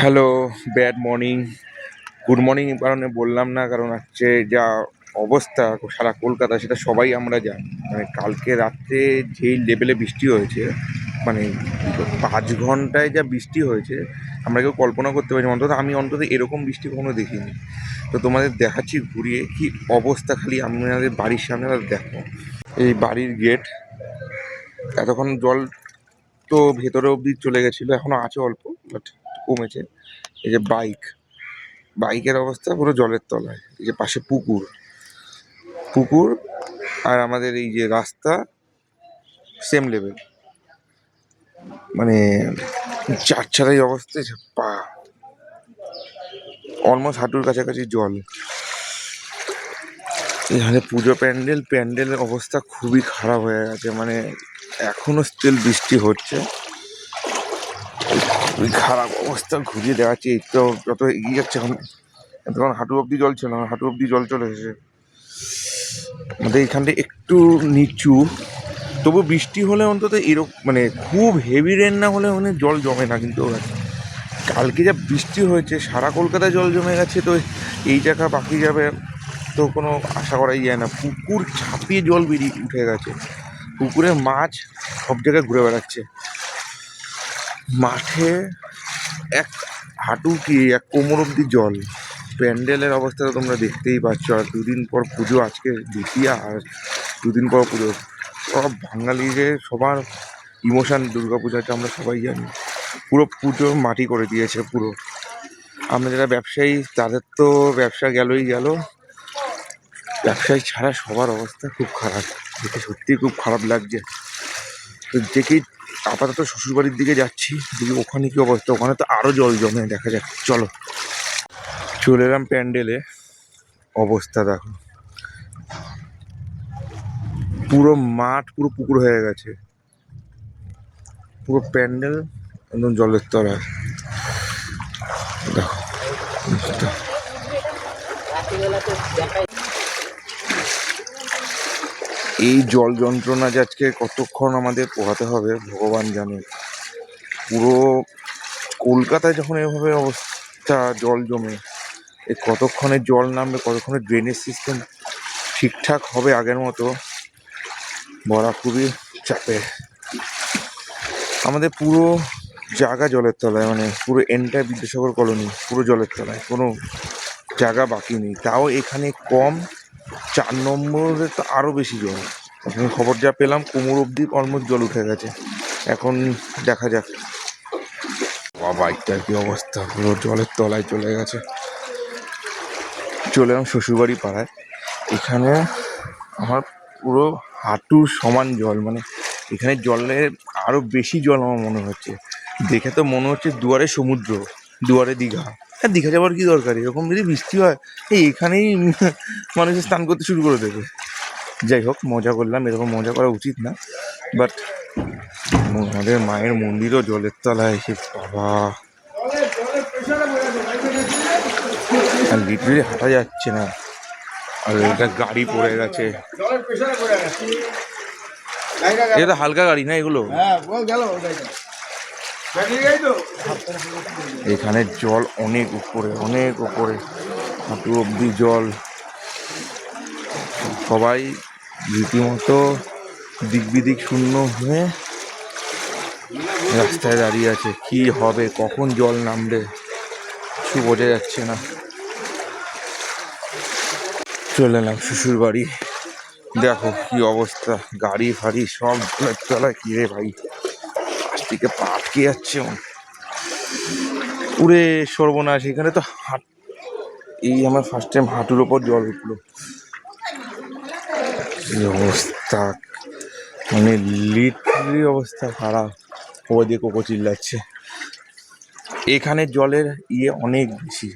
Hello bad morning good morning কারণে বললাম না, কারণ হচ্ছে যা অবস্থা সারা কলকাতা, সেটা সবাই আমরা জানি। মানে কালকে রাত্রে যেই লেভেলে বৃষ্টি হয়েছে মানে পাঁচ ঘন্টায় যা বৃষ্টি হয়েছে, আমরা কেউ কল্পনা করতে পারছি অন্তত আমি অন্তত এরকম বৃষ্টি কখনো দেখিনি। তো তোমাদের দেখাচ্ছি ঘুরিয়ে কি অবস্থা খালি আমাদের বাড়ির সামনে দেখো। এই বাড়ির গেট এতক্ষণ জল তো ভেতরে অবধি চলে গেছিল, এখনও আছে অল্প বাট কমেছে। এই যে বাইক বাইকের অবস্থা পুরো জলের তলায়, এই যে পাশে পুকুর। পুকুর আর আমাদের এই যে রাস্তা সেম লেভেল মানে চার ছাড়াই অবস্থা পা। অলমোস্ট হাঁটুর কাছাকাছি জল। এখানে পুজো প্যান্ডেল, প্যান্ডেলের অবস্থা খুবই খারাপ হয়ে গেছে। মানে এখনও স্টিল বৃষ্টি হচ্ছে। খুবই খারাপ অবস্থা, ঘুরিয়ে দেখাচ্ছি, এই তো যত এগিয়ে যাচ্ছে এখন। তখন হাঁটু অব্দি জল ছিল না, হাঁটু অব্দি জল চলে এসেছে। আমাদের এখানটা একটু নিচু, তবু বৃষ্টি হলে অন্তত এরকম মানে খুব হেভি রেন না হলে মানে জল জমে না কিন্তু কালকে যা বৃষ্টি হয়েছে, সারা কলকাতায় জল জমে গেছে, তো এই জায়গা বাকি যাবে, তো কোনো আশা করাই যায় না। পুকুর ছাপিয়ে জল বেরিয়ে উঠে গেছে। পুকুরে মাছ সব জায়গায় ঘুরে বেড়াচ্ছে। মাঠে এক হাঁটু কি, এক কোমর অব্দি জল। প্যান্ডেলের অবস্থা তো তোমরা দেখতেই পাচ্ছ। আর দুদিন পর পুজো, আজকে দ্বিতীয়া, আর দুদিন পর পুজো। সব বাঙালিদের, সবার ইমোশান দুর্গা পূজাটা আমরা সবাই জানি। পুরো পুজো মাটি করে দিয়েছে পুরো। আমরা যারা ব্যবসায়ী, তাদের তো ব্যবসা গেলই গেল। ব্যবসায়ী ছাড়া সবার অবস্থা খুব খারাপ। দেখে সত্যিই খুব খারাপ লাগছে। তো দেখেই আপাতত শ্বশুরবাড়ির দিকে যাচ্ছি। দেখি ওখানে কি অবস্থা? ওখানে তো আরও জল জমে, দেখা যাক। চলো। চলে এলাম প্যান্ডেলে। অবস্থা দেখো। পুরো মাঠ, পুরো পুকুর হয়ে গেছে। পুরো প্যান্ডেল, একদম জলের তলায় দেখো। এই জল যন্ত্রণা যে আজকে কতক্ষণ আমাদের পোহাতে হবে, ভগবান জানে। পুরো কলকাতায় যখন এভাবে অবস্থা, জল জমে, এ কতক্ষণে জল নামবে, কতক্ষণে ড্রেনেজ সিস্টেম ঠিকঠাক হবে আগের মতো, বলা খুবই চাপে। আমাদের পুরো জায়গা জলের তলায় মানে পুরো এন্টার বিদ্যাসাগর কলোনি পুরো জলের তলায়, কোনো জায়গা বাকি নেই। তাও এখানে কম চার নম্বরে তো আরও বেশি জল। এখন খবর যা পেলাম, কোমর অব্দি অলমোস্ট জল উঠে গেছে। এখন দেখা যাক। বাইকটার কি অবস্থা? পুরো জলের তলায় চলে গেছে। চলে এলাম শ্বশুরবাড়ি পাড়ায়। এখানে আমার পুরো হাঁটুর সমান জল মানে এখানে জলে আরও বেশি জল আমার মনে হচ্ছে। দেখে তো মনে হচ্ছে দুয়ারে সমুদ্র, দুয়ারে দীঘা। হ্যাঁ দীঘা যাওয়ার কি দরকার? এরকম যদি বৃষ্টি হয়, এই এখানেই মানুষের স্নান করতে শুরু করে দেবে। যাই হোক, মজা করলাম, এরকম মজা করা উচিত না। বাট আমাদের মায়ের মন্দিরও জলের তলায়, সে বাবা। আর হাঁটা যাচ্ছে না। আর এটা গাড়ি পড়ে গেছে। এটা হালকা গাড়ি না এগুলো? হ্যাঁ গেল ওটাইটা ব্যাটারি গাড়ি তো এখানে জল অনেক উপরে অনেক উপরে। হাঁটু অব্দি জল। সবাই রীতিমতো দিক বিদিক শূন্য হয়ে রাস্তায় দাঁড়িয়ে আছে। কি হবে, কখন জল নামবে, কিছু বোঝা যাচ্ছে না। চলে এলাম শ্বশুর বাড়ি দেখো কি অবস্থা, গাড়ি ফাড়ি সব তলায় কি রে ভাই? প্লাস্টিকে পা আটকে যাচ্ছে। উড়ে সর্বনাশ। এখানে তো হাট এই আমার ফার্স্ট টাইম হাঁটুর ওপর জল উঠল। কি অবস্থা? মানে লিটারি অবস্থা খারাপ। ওদিকে কোকো চিল্লাচ্ছে। এখানে জলের ইয়ে অনেক বেশি।